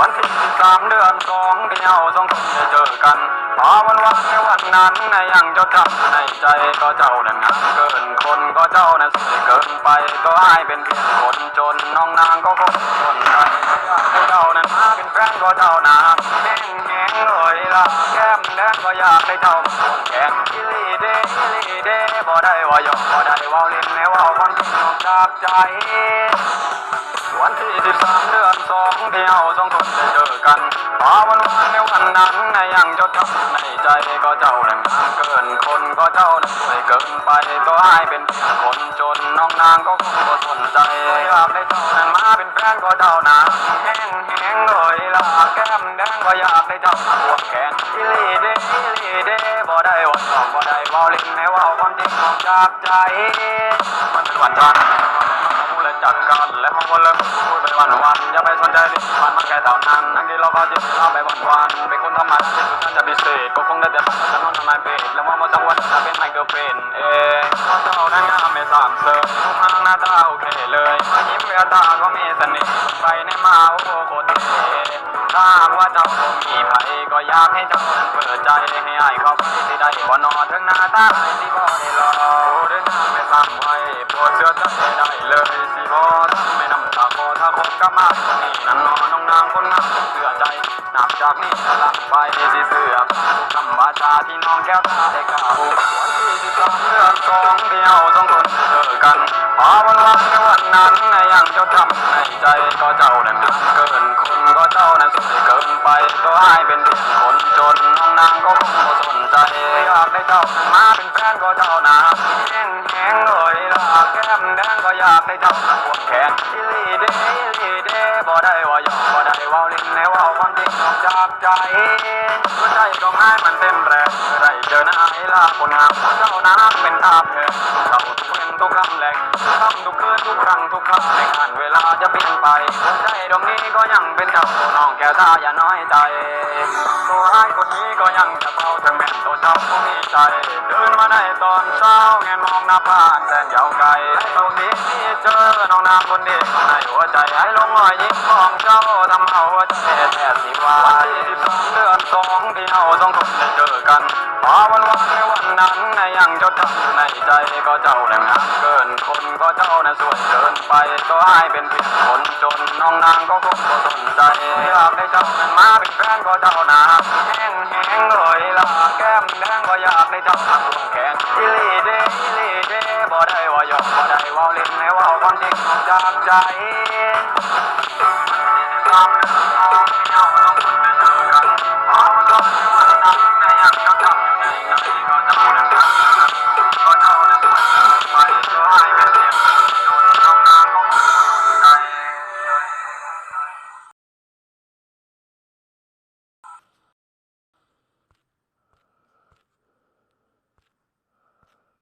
วันที่สามเดือนสองเที่เราสองคนได้เจอกันพอวันวันในวันนั้นในยังจ้าทำในใจก็เจ้านั้นงามเกินคนก็เจ้านั้น กินไปก็อายเป็นเพียงคนจนน้องนางก็คงจนใจก็เจ้านั้นมาเป็นแฟนก็เจ้านาเก่งเก่งเลยล่ะ แก้มแดงก็อยากให้เจ้ามาควงแขนอีหลีเดอีหลีเดบ่ได้ว่ายอกบ่ได้ว่าเล่นแม้ว่าความจริงออกจากใจ วันที่สิบสามเดือนสองเที่เราสองคนได้เจอกันพอวันวันในวันนั้นในยังจดจำในใจก็เจ้านั้นงามเกินคนก็เจ้านั้นสวยเกินไปก็อายเป็นคนจนน้องนางก็คงบ่สนใจอยากได้เจ้านั้นมาเป็นแฟนก็เจ้านาแห้ง ก้มแดงก็อยากได้เจ้ามาควแขนอิลีเดอิลีเดบ่ได้ว่าชอบบ่ได้เว่าเล่นแม้ว่าความจริงออกจากใจ มันเป็นวันจันทร์พูดและจัดการและมองวนเลยพูดไป วันวันอย่าไปสนใจเรื่องผ่านมาแค่เท่านั้นทั้งที่เราก็จะเล่าไปวันวันเป็นคนธรรมดาที่สุดท่านจะพิเศษก็คงได้แต่ฝันว่าจะนอนทำนายเพจแล้วมองมาสักวันจะเป็นไมเคิลเป็นเองเพราเจ้านั้นงามไม่สามเสริมทุกทางหน้าตาโอเคเลยมายิ้มแววตาก็มีเสน่ห์ไปในมาโอ้โหโคตรเท่ถ้าหากว่าเจ้าคงมีไผก็อยากให้เจ้านั้นเปิดใจให้อ้ายเขาไปที่ได้บ่นอนถึงหน้าตาที่บ่ได้รอโอ้เดินทางไม่ซ้ำไว้โปรดเชื่อใจได้เลย มาคบกับมาคนนี้นั่นนอนน้องนางคนงามเสื่อใจนับจากนี้จะหลังไปสิเสือกทุกคำบาจาที่น้องแก้วตาได้กล่าววันที่สิบสามเดือนสองเดียวสองคนเจอกันพอวันวันในวันนั้นในยังจะทำในใจก็จะ อยากได้เจ้ามาควแขนอีลีเดอีลีเดบ่ได้ว่าหยอกบ่ได้ว่าเล่นแม้ว่าความจริงออกจากใจหัวใจก็ให้มันเต้นแรงไรเจอหน้าไอ้ลาคนงามของเจ้านาเป็นทาพแห่งเราทุกเว้นทุกคำแหลกทำทุกคืนทุกครั้งทุกครั้งในการเวลาจะเปลี่ยนไป หัวงนี้ก็ยังเป็นเจ้าน้องแก้วตาอย่าน้อยใจ ตัวไอ้คนนี้ก็ยังจะเฝ้าถึงแม้ตัวเจ้าก็มีใจตื่นมาในตอนเช้าแงนมองหน้าผานแสนยาวไกลไอ้ตรงนี้ที่เจอน้องนางคนเดียวในหัวใจไอ้ลงรอยยิ้มของเจ้าทำเอาใจแทบสิวายวันที่สิบสามเดือนสองที่เราสองคนได้เจอกันพอวันว นักนยังเจ้าทำในใจก็เจ้าแรงหักเกินคนก็เจ้านะสวยเกินไปก็ให้เป็นผิดคนจนน้องนางก็คงก็สนใจหากได้เจ้านั้นมาเป็นแฟนก็เจ้านาแห้งแห้งเลยละแก้มแดงก็อยากได้เจ้าทำแขนอิลีเดอิลีเดบ่ได้ว่าหยอกบ่ได้ว่าเล่นให้ว่าความจริงของจากใจ